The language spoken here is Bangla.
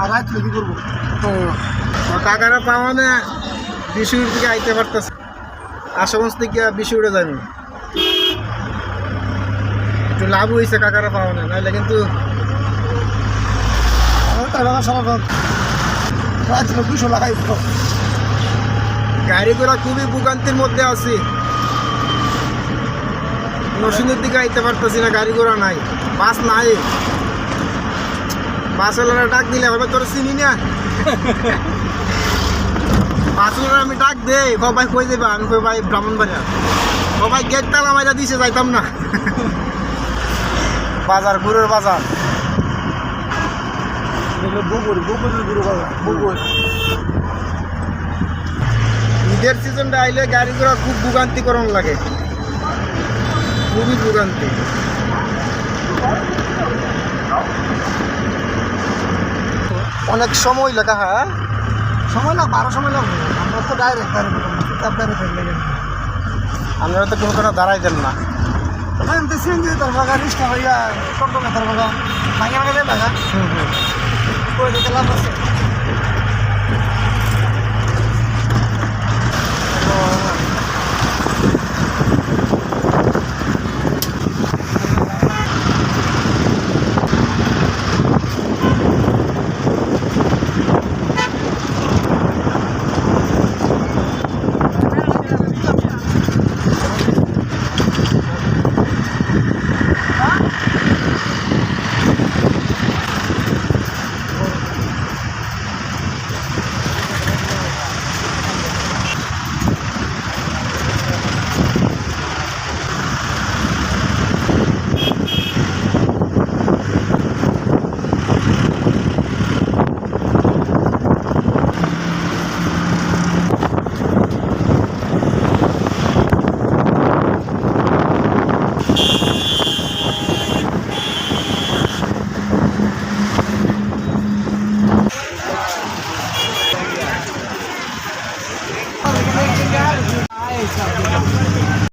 আর রাত কি করব পাওয়া না বিশুর আইতে পারতেছে। আশাগঞ্জ থেকে বিশু উড়ে যাবি একটু লাভ হয়েছে কাকারা পাওয়া না নাহলে কিন্তু গাড়ি ঘোড়া খুবই ভোগান্তির মধ্যে আছি। নরসিংহের দিকে আইতে পারতেছি না গাড়ি ঘোড়া নাই। বাস নাই। বাসওয়ালারা ডাক দিলে হবে তোর চিনি না? বাসওয়ালারা আমি ডাক দে ক ভাই কই যাবে আমি কই ভাই ব্রাহ্মণবাড়িয়া? ও ভাই গেট তালা মাইরা দিছে যাইতাম না। বাজার গুড়ের বাজার। বুকুর বুকুর গুরু বাবা বুকুর ঈদের সিজনটা আইলে গাড়ি ঘোড়া খুব ভোগান্তিকরণ লাগে। খুবই ভোগান্তি। অনেক সময় লাগা হ্যাঁ সময় লাগবে আরও সময় লাগবে। আমরা তো ডাইরেক্ট ডাইরেক্ট লেগে আপনারা তো কোনো কোনো দাঁড়াই দেন না। এমনি সিএনজি তার বাগা রিক্সা হইয়া টোটো তার বাগা ভাঙে ভাঙে হুম করে দিতে লাভ আছে?